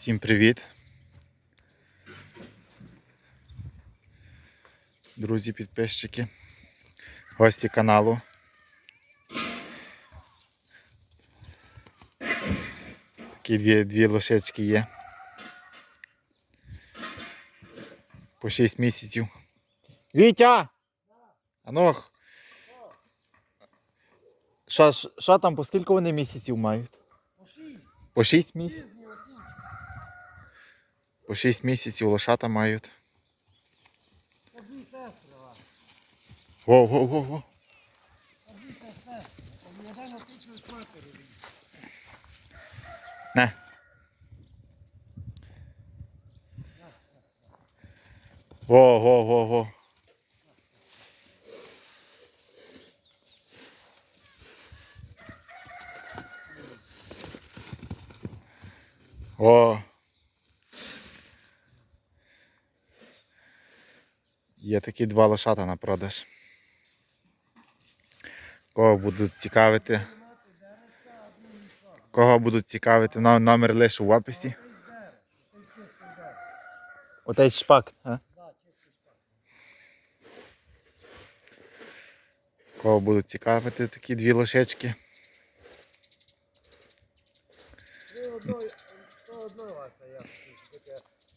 Всім привіт. Друзі, підписчики, гості каналу. Такі дві, дві лошечки є. По 6 місяців. Вітя! Анох! Що, там, по скільки вони місяців мають? По 6 місяців? По 6 місяців лошата мають. Во, во, во, во. Не. Во, во, во, во. О. Є такі два лошата на продаж. Кого будуть цікавити? Кого будуть цікавити? Номер лише в описі. Отей шпак, а? Кого будуть цікавити такі дві лошечки?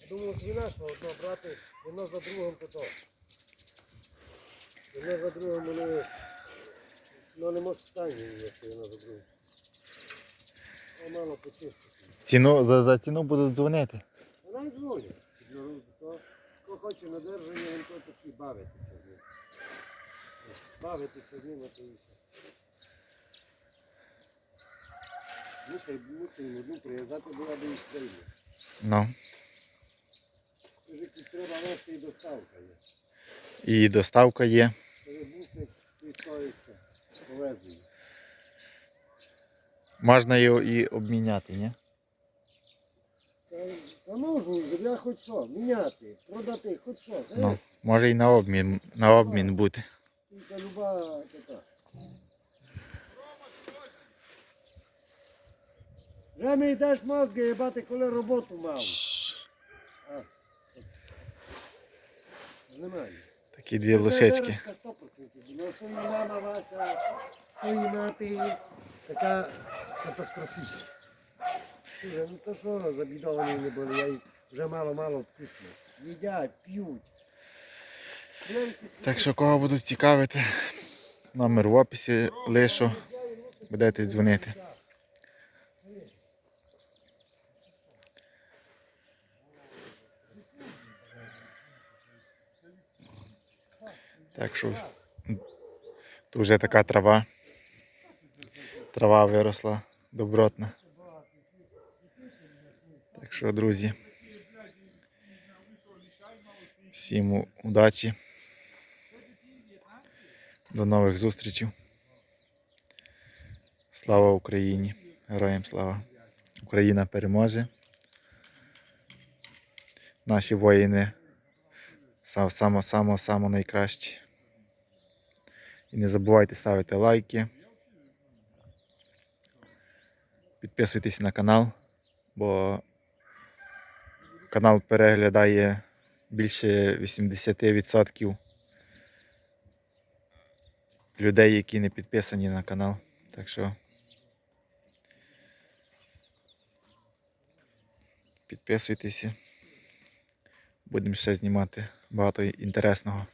Думав, що одно брати, одно за другим то то. За другим вони, ну не може стані їсти одно за другим. А мало почистити. Ціну, за, за ціну будуть дзвонити. Вона й дзвонить. Ну, то, Хто хоче надержання, він то такі бавитися з ним. Бавитися з ним, а то і все. Мусить, мусить одну прив'язати, була б і стрільна. Ну. Вже тут треба вести і доставка є. І доставка є. Можна його і обміняти, ні? Та, можу, я хоч що, міняти, продати, хоч що. Ну, може і на обмін, на обмін бути. Тільки люба така. Вже не йдеш мозги, їбати, коли роботу мав. Знімаю. Такі дві лошечки. Це 100%. Ну, свої мама Вася, свої мати, така катастрофічна. Ну то що забідовані не були, я їх вже мало-мало втишну. Їдять, п'ють. Так що кого будуть цікавити, номер в описі лишу. Будете дзвонити. Так що тут вже така трава. Трава виросла добротна. Так що, друзі, всім удачі. До нових зустрічей. Слава Україні! Героям слава! Україна переможе. Наші воїни сам- само само само найкращі. І не забувайте ставити лайки. Підписуйтесь на канал, бо канал переглядає більше 80% людей, які не підписані на канал. Так що підписуйтеся. Будемо ще знімати багато інтересного.